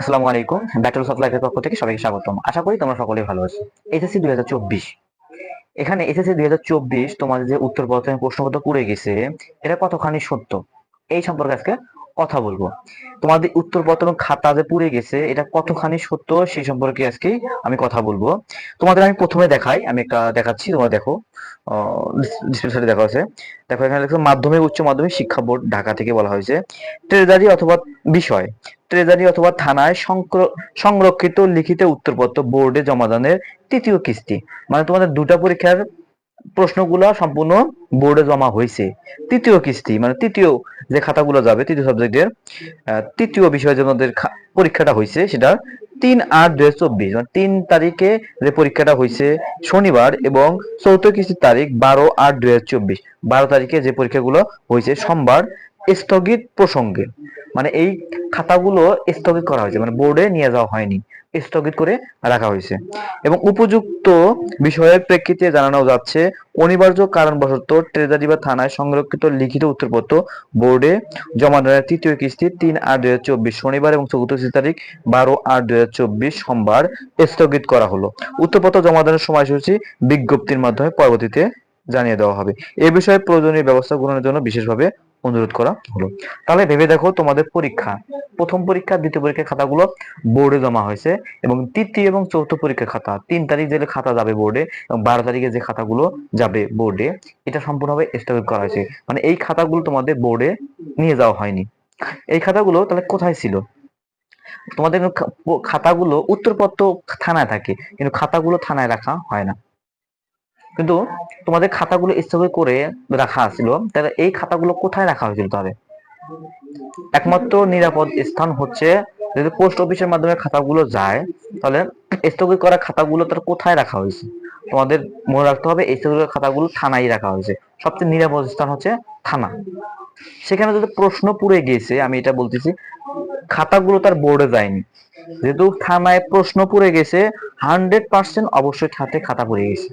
আসসালামু আলাইকুম battle of লাইফের পক্ষ থেকে সবাইকে স্বাগতম। আশা করি তোমরা সকলেই ভালো আছো। এসএসসি দুই হাজার চব্বিশ। এখানে এসএসসি দুই হাজার চব্বিশ তোমাদের যে উত্তর প্রশ্নপত্র পুড়ে গেছে, এটা কতখানি সত্য? এই সম্পর্কে আজকে কথা বলব। তোমাদের উত্তরপত্র খাতা যে পুড়ে গেছে, এটা কতখানি সত্য সেই সম্পর্কে আজকে আমি কথা বলব। তোমাদের আমি প্রথমে দেখাই, আমি একটা দেখাচ্ছি, তোমরা দেখো। ডিসপ্লে দেখা হয়েছে দেখো, এখানে লেখা, মাধ্যমিক, উচ্চ মাধ্যমিক শিক্ষা বোর্ড, ঢাকা থেকে বলা হয়েছে। ট্রেজারি অথবা বিষয় ট্রেজারি অথবা থানায় সংরক্ষিত লিখিত উত্তরপত্র বোর্ডে জমাদানের তৃতীয় কিস্তি। মানে তোমাদের দুটা পরীক্ষার প্রশ্নগুলো সম্পূর্ণ বোর্ডে জমা হয়েছে তৃতীয় কিস্তি মানে তৃতীয় যে খাতাগুলো যাবে, তৃতীয় সাবজেক্টের তৃতীয় বিষয়ে যে পরীক্ষাটা হয়েছে সেটা তিন আট দুই হাজার চব্বিশ মানে তিন তারিখে যে পরীক্ষাটা হয়েছে শনিবার এবং চৌথ কিস্তির তারিখ বারো আট দুই হাজার চব্বিশ। বারো তারিখে যে পরীক্ষাগুলো হয়েছে সোমবার, স্থগিত প্রসঙ্গে। মানে এই খাতাগুলো স্থগিত করা হয়েছে মানে বোর্ডে নিয়ে যাওয়া হয়নি, স্থগিত করে রাখা হয়েছে। এবং উপযুক্ত বিষয়ের প্রেক্ষিতে জানানো যাচ্ছে, অনিবার্য কারণবশত ট্রেজারি বা থানায় সংরক্ষিত লিখিত উত্তরপত্র বোর্ডে জমা দেওয়ার তৃতীয় কিস্তি তিন আট দুই হাজার চব্বিশ শনিবার এবং চৌদ্দ তারিখ বারো আট দুই হাজার চব্বিশ সোমবার স্থগিত করা হলো। উত্তরপত্র জমা দেওয়ার সময়সূচি বিজ্ঞপ্তির মাধ্যমে পরবর্তীতে জানিয়ে দেওয়া হবে। এ বিষয়ে প্রয়োজনীয় ব্যবস্থা গ্রহণের জন্য বিশেষভাবে অনুরোধ করা হলো। তাহলে ভেবে দেখো তোমাদের পরীক্ষা। প্রথম পরীক্ষা, দ্বিতীয় পরীক্ষার খাতাগুলো বোর্ডে জমা হয়েছে এবং তৃতীয় এবং চৌথ পরীক্ষার খাতা, তিন তারিখ যে খাতা যাবে বোর্ডে এবং বারো তারিখে যে খাতাগুলো যাবে বোর্ডে, এটা সম্পূর্ণভাবে স্থগিত করা হয়েছে। মানে এই খাতাগুলো তোমাদের বোর্ডে নিয়ে যাওয়া হয়নি। এই খাতাগুলো তাহলে কোথায় ছিল? তোমাদের খাতাগুলো উত্তরপত্র থানায় থাকে, কিন্তু খাতাগুলো থানায় রাখা হয় না। কিন্তু তোমাদের খাতাগুলো স্থগিত করে রাখা ছিল, তাহলে এই খাতাগুলো কোথায় রাখা হয়েছিল তাহলে? একমাত্র নিরাপদ স্থান হচ্ছে যদি পোস্ট অফিসের মাধ্যমে খাতাগুলো যায়, তাহলে স্থগিত করা খাতাগুলো তার কোথায় রাখা হয়েছে? তোমাদের মনে রাখতে হবে এই স্থগিত খাতাগুলো থানায় রাখা হয়েছে। সবচেয়ে নিরাপদ স্থান হচ্ছে থানা। সেখানে যদি প্রশ্ন পুড়ে গিয়েছে, আমি এটা বলতেছি, খাতাগুলো তার বোর্ডে যায়নি। যেহেতু থানায় প্রশ্ন পুড়ে গেছে হান্ড্রেড পার্সেন্ট অবশ্যই হাতে খাতা পড়ে গেছে।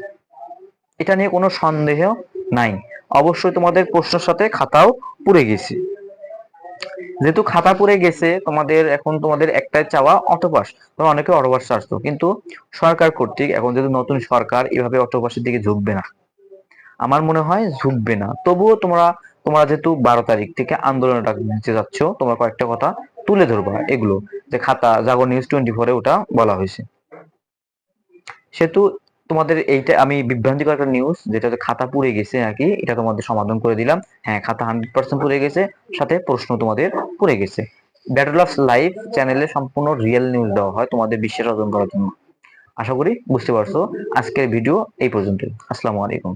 এটা নিয়ে কোনো সন্দেহ নাই। অবশ্যই তোমাদের প্রশ্নের সাথে খাতাও পুড়ে গেছে। যেহেতু খাতা পুড়ে গেছে, তোমাদের এখন তোমাদের একটাই চাওয়া অটোপাস। তোমরা অনেকে অটোপাস চাচ্ছ, কিন্তু সরকার কর্তৃক এখন যেহেতু নতুন সরকার, এভাবে অটোপাসের দিকে ঝুঁকবে না। আমার মনে হয় ঝুঁকবে না। তবুও তোমরা তোমরা যেহেতু বারো তারিখ থেকে আন্দোলনটা দিতে যাচ্ছ, তোমরা কয়েকটা কথা তুলে ধরবা এগুলো। যে খাতা জাগর নিউজ টোয়েন্টি ফোরে ওটা বলা হয়েছে। সেহেতু তোমাদের এইটা আমি বিভ্রান্তিকর একটা নিউজ যেটা খাতা পুড়ে গেছে নাকি এটা তোমাদের সমাধান করে দিলাম। হ্যাঁ খাতা হান্ড্রেড পার্সেন্ট পুড়ে গেছে, সাথে প্রশ্ন তোমাদের পুড়ে গেছে। ব্যাটল অফ লাইফ চ্যানেলে সম্পূর্ণ রিয়েল নিউজ দেওয়া হয় তোমাদের বিশ্বাস অর্জন করার জন্য। আশা করি বুঝতে পারছ। আজকের ভিডিও এই পর্যন্তই। আসসালামু আলাইকুম।